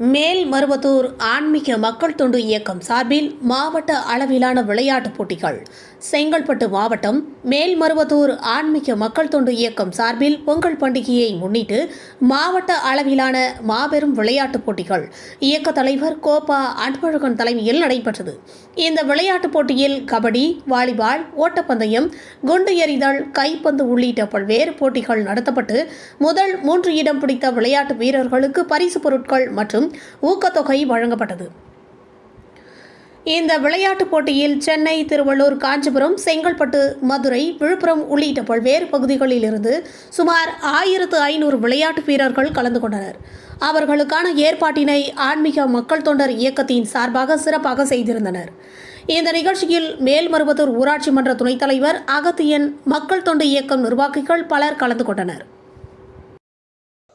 மேல்மருவத்தூர் ஆன்மீக மக்கள் தொண்டு இயக்கம் சார்பில் மாவட்ட அளவிலான விளையாட்டுப் போட்டிகள். செங்கல்பட்டு மாவட்டம் மேல்மருவத்தூர் ஆன்மீக மக்கள் தொண்டு இயக்கம் சார்பில் பொங்கல் பண்டிகையை முன்னிட்டு மாவட்ட அளவிலான மாபெரும் விளையாட்டுப் போட்டிகள். இயக்க தலைவர் கோபா அன்பழகன் தலைமையில் நடைபெற்றது. இந்த விளையாட்டுப் போட்டியில் கபடி வாலிபால் ஓட்டப்பந்தயம் குண்டு எறிதல் கைப்பந்து உள்ளிட்ட பல்வேறு போட்டிகள் நடத்தப்பட்டு முதல் மூன்று இடம் பிடித்த விளையாட்டு வீரர்களுக்கு பரிசு பொருட்கள் மற்றும் ஊக்கத்தொகை வழங்கப்பட்டது. இந்த விளையாட்டுப் போட்டியில் சென்னை திருவள்ளூர் காஞ்சிபுரம் செங்கல்பட்டு மதுரை விழுப்புரம் உள்ளிட்ட பல்வேறு பகுதிகளில் இருந்து சுமார் ஆயிரத்து ஐநூறு விளையாட்டு வீரர்கள் கலந்து கொண்டனர். அவர்களுக்கான ஏற்பாட்டினை ஆன்மீக மக்கள் தொண்டர் இயக்கத்தின் சார்பாக சிறப்பாக செய்திருந்தனர். இந்த நிகழ்ச்சியில் மேல்மருவத்தூர் ஊராட்சி மன்ற துணைத் தலைவர் அகத்தியன் மக்கள் தொண்டு இயக்கம் நிர்வாகிகள் பலர் கலந்து கொண்டனர்.